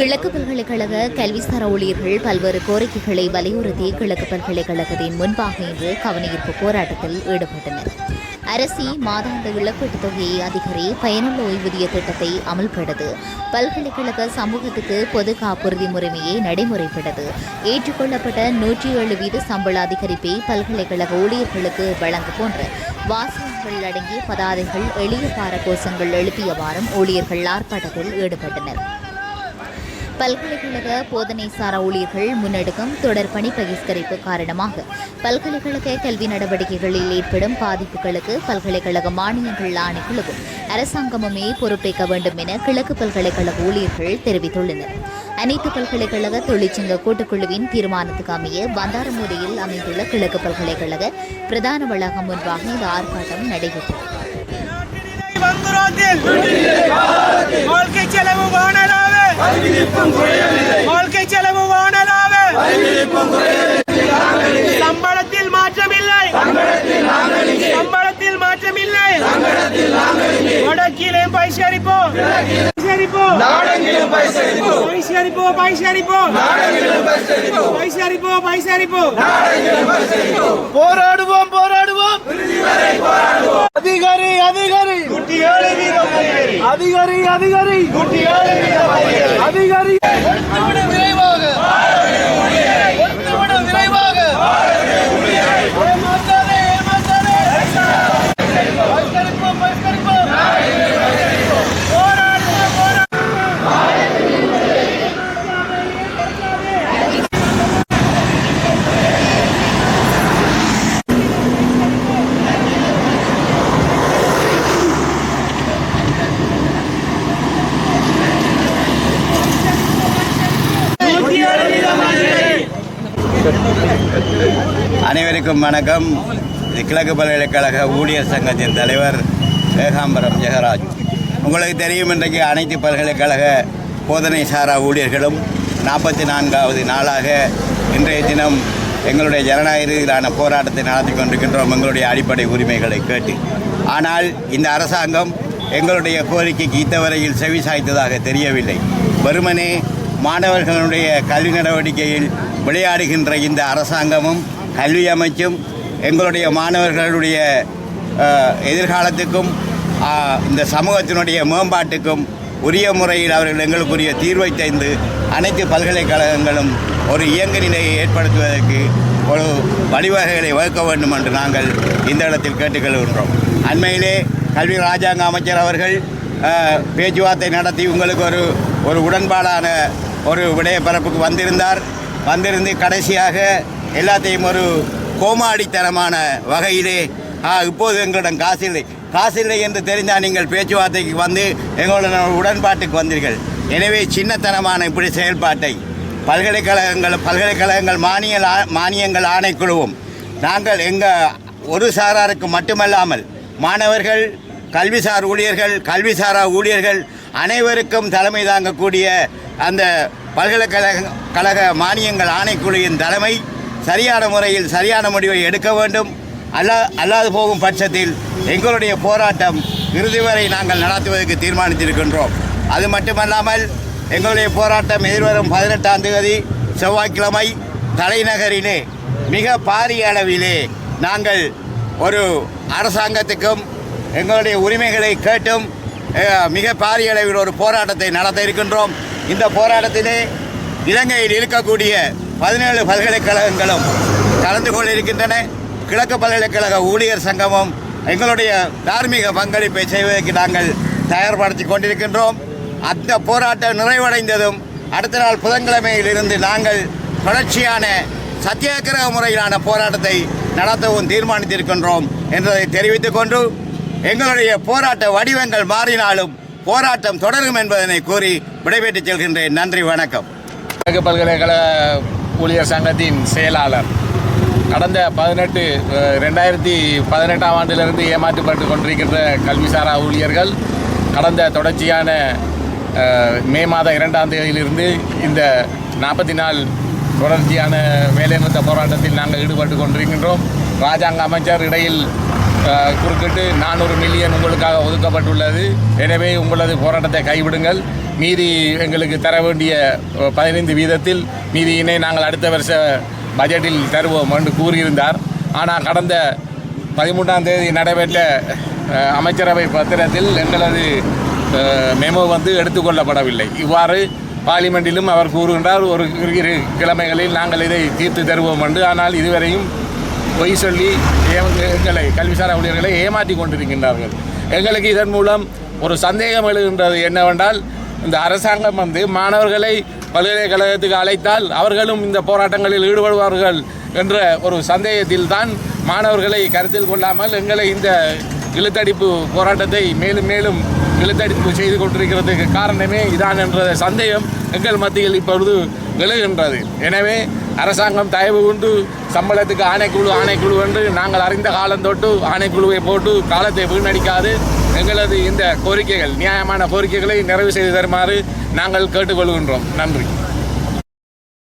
கிழக்கு பல்கலைக்கழக கல்விசார ஊழியர்கள் பல்வேறு கோரிக்கைகளை வலியுறுத்தி கிழக்கு பல்கலைக்கழகத்தின் முன்பாக இன்று கவனஈர்ப்பு போராட்டத்தில் ஈடுபட்டனர். அரசி மாதாந்த இழப்பீட்டுத் தொகையை அதிகரி பயனுள்ள ஓய்வூதிய திட்டத்தை அமல்படுது பல்கலைக்கழக சமூகத்துக்கு பொது காப்புறுதி முறைமையை நடைமுறைப்படுத்து. ஏற்றுக்கொள்ளப்பட்ட நூற்றி ஏழு வீத சம்பள அதிகரிப்பை பல்கலைக்கழக ஊழியர்களுக்கு வழங்க போன்ற வாசகங்கள் அடங்கிய பதாதைகள் எளிய பாரகோசங்கள் எழுப்பியவாறும் ஊழியர்கள் ஆர்ப்பாட்டத்தில் ஈடுபட்டனர். பல்கலைக்கழக போதனைசாரா ஊழியர்கள் முன்னெடுக்கும் தொடர் பணி பகிஷ்கரிப்பு காரணமாக பல்கலைக்கழக கல்வி நடவடிக்கைகளில் ஏற்படும் பாதிப்புகளுக்கு பல்கலைக்கழக மானியங்கள் ஆணைக்குழுவும் அரசாங்கமுமே பொறுப்பேற்க வேண்டும் என கிழக்கு பல்கலைக்கழக ஊழியர்கள் தெரிவித்துள்ளனர். அனைத்து பல்கலைக்கழக தொழிற்சங்க கூட்டுக்குழுவின் தீர்மானத்துக்கு அமைய பந்தாரமூடியில் அமைந்துள்ள கிழக்கு பல்கலைக்கழக பிரதான வளாகம் முன்பாக இந்த ஆர்ப்பாட்டம் நடைபெற்றது வங்குரோத்தில் வாழ்க்கை செலவு வானலாவே வாழ்க்கை செலவு வானலாவே சம்பளத்தில் மாற்றமில்லை. சம்பளத்தில் மாற்றமில்லை. வடக்கிலே பைசரிப்போம் பைசரிப்போம் பைசரிப்போம் பைசரிப்போம் பைசரிப்போம் பைசரிப்போம் போராடுவோம் போராடுவோம். அதிகாரி அதிகாரி. அதிகாரி அதிகாரி. அதிகாரி. அனைவருக்கும் வணக்கம். இது கிழக்கு பல்கலைக்கழக ஊழியர் சங்கத்தின் தலைவர் ஏகாம்பரம் ஜெகராஜ். உங்களுக்கு தெரியும் இன்றைக்கு அனைத்து பல்கலைக்கழக போதனை சாரா ஊழியர்களும் நாற்பத்தி நான்காவது நாளாக இன்றைய தினம் எங்களுடைய ஜனநாயகத்திலான போராட்டத்தை நடத்தி கொண்டிருக்கின்றோம் எங்களுடைய அடிப்படை உரிமைகளை கேட்டு. ஆனால் இந்த அரசாங்கம் எங்களுடைய கோரிக்கைக்கு இத்தவரையில் செவி சாய்த்ததாக தெரியவில்லை. வெறுமனே மாணவர்களுடைய கல்வி நடவடிக்கையில் விளையாடுகின்ற இந்த அரசாங்கமும் கல்வி அமைச்சும் எங்களுடைய மாணவர்களுடைய எதிர்காலத்துக்கும் இந்த சமூகத்தினுடைய மேம்பாட்டுக்கும் உரிய முறையில் அவர்கள் எங்களுக்குரிய தீர்வை தந்து அனைத்து பல்கலைக்கழகங்களும் ஒரு இயங்கு நிலையை ஏற்படுத்துவதற்கு ஒரு வழிவகைகளை வகுக்க வேண்டும் என்று நாங்கள் இந்த இடத்தில் கேட்டுக்கொள்கின்றோம். அண்மையிலே கல்வி ராஜாங்க அமைச்சர் அவர்கள் பேச்சுவார்த்தை நடத்தி உங்களுக்கு ஒரு ஒரு உடன்பாடான ஒரு விடயப்பரப்புக்கு வந்திருந்தார். வந்திருந்து கடைசியாக எல்லாத்தையும் ஒரு கோமாடித்தனமான வகையிலே ஆ, இப்போது எங்களிடம் காசு இல்லை. காசு இல்லை என்று தெரிந்தால் நீங்கள் பேச்சுவார்த்தைக்கு வந்து எங்களுடன் உடன்பாட்டுக்கு வந்தீர்கள். எனவே சின்னத்தனமான இப்படி செயல்பாட்டை பல்கலைக்கழகங்கள் பல்கலைக்கழகங்கள் மானிய மானியங்கள் ஆணைக்குழுவும் நாங்கள் எங்கள் ஒரு சாராருக்கு மட்டுமல்லாமல் மாணவர்கள் கல்விசார் ஊழியர்கள் கல்விசாரா ஊழியர்கள் அனைவருக்கும் தலைமை தாங்கக்கூடிய அந்த பல்கலைக்கழக கழக மானியங்கள் ஆணைக்குழுவின் தலைமை சரியான முறையில் சரியான முடிவை எடுக்க வேண்டும். அல்லா அல்லாது போகும் பட்சத்தில் எங்களுடைய போராட்டம் இறுதி வரை நாங்கள் நடத்துவதற்கு தீர்மானித்திருக்கின்றோம். அது மட்டுமல்லாமல் எங்களுடைய போராட்டம் எதிர்வரும் பதினெட்டாம் தேதி செவ்வாய்க்கிழமை தலைநகரிலே மிக பாரிய அளவிலே நாங்கள் ஒரு அரசாங்கத்துக்கும் எங்களுடைய உரிமைகளை கேட்டும் மிக பாரிய அளவில் ஒரு போராட்டத்தை நடத்த இருக்கின்றோம். இந்த போராட்டத்திலே இலங்கையில் இருக்கக்கூடிய பதினேழு பல்கலைக்கழகங்களும் கலந்து கொண்டிருக்கின்றன. கிழக்கு பல்கலைக்கழக ஊழியர் சங்கமும் எங்களுடைய தார்மீக பங்களிப்பை செய்வதற்கு நாங்கள் தயார்படுத்தி கொண்டிருக்கின்றோம். அந்த போராட்டம் நிறைவடைந்ததும் அடுத்த நாள் புதன்கிழமையிலிருந்து நாங்கள் தொடர்ச்சியான சத்தியாகிரக முறையிலான போராட்டத்தை நடத்தவும் தீர்மானித்திருக்கின்றோம் என்பதை தெரிவித்துக் கொண்டு எங்களுடைய போராட்ட வடிவங்கள் மாறினாலும் போராட்டம் தொடரும் என்பதனை கூறி விடைபெற்றுச் செல்கின்றேன். நன்றி வணக்கம். கிழக்கு பல்கலைக்கழக ஊழியர் சங்கத்தின் செயலாளர் கடந்த பதினெட்டு ரெண்டாயிரத்தி பதினெட்டாம் ஆண்டிலிருந்து ஏமாற்றப்பட்டு கொண்டிருக்கின்ற கல்விசாரா ஊழியர்கள் கடந்த தொடர்ச்சியான மே மாதம் இரண்டாம் தேதியிலிருந்து இந்த நாற்பத்தி நாள் தொடர்ச்சியான வேலைநிறுத்த போராட்டத்தில் நாங்கள் ஈடுபட்டு கொண்டிருக்கின்றோம். ராஜாங்க அமைச்சர் இடையில் குறுக்கிட்டு நானூறு மில்லியன் உங்களுக்காக ஒதுக்கப்பட்டுள்ளது. எனவே உங்களது போராட்டத்தை கைவிடுங்கள். மீதி எங்களுக்கு தர வேண்டிய பதினைந்து வீதத்தில் மீதியினை நாங்கள் அடுத்த வருஷ பட்ஜெட்டில் தருவோம் என்று கூறியிருந்தார். ஆனால் கடந்த பதிமூன்றாம் தேதி நடைபெற்ற அமைச்சரவை பத்திரத்தில் எங்களது மெமோ வந்து எடுத்துக்கொள்ளப்படவில்லை இவ்வாறு பார்லிமெண்ட்டிலும் அவர் கூறுகின்றார் ஒரு இரு கிழமைகளில் நாங்கள் இதை தீர்த்து தருவோம் என்று. ஆனால் இதுவரையும் பொய் சொல்லி எங்களை கல்விசார ஊழியர்களை ஏமாற்றி கொண்டிருக்கின்றார்கள். எங்களுக்கு இதன் மூலம் ஒரு சந்தேகம் எழுகின்றது என்னவென்றால் இந்த அரசாங்கம் வந்து மாணவர்களை பல்கலைக்கழகத்துக்கு அழைத்தால் அவர்களும் இந்த போராட்டங்களில் ஈடுபடுவார்கள் என்ற ஒரு சந்தேகத்தில் தான் மாணவர்களை கருத்தில் கொள்ளாமல் எங்களை இந்த இழுத்தடிப்பு போராட்டத்தை மேலும் மேலும் இழுத்தடிப்பு செய்து கொண்டிருக்கிறதுக்கு காரணமே இதான் என்ற சந்தேகம் எங்கள் மத்தியில் இப்பொழுது எழுகின்றது. எனவே அரசாங்கம் தயவு கொண்டு சம்பளத்துக்கு ஆணைக்குழு ஆணைக்குழு என்று நாங்கள் அறிந்த காலம் தொட்டு ஆணைக்குழுவை போட்டு காலத்தை வீணடிக்காது. எங்களது இந்த கோரிக்கைகள் நியாயமான கோரிக்கைகளை நிறைவு செய்து தருமாறு நாங்கள் கேட்டுக்கொள்கின்றோம். நன்றி.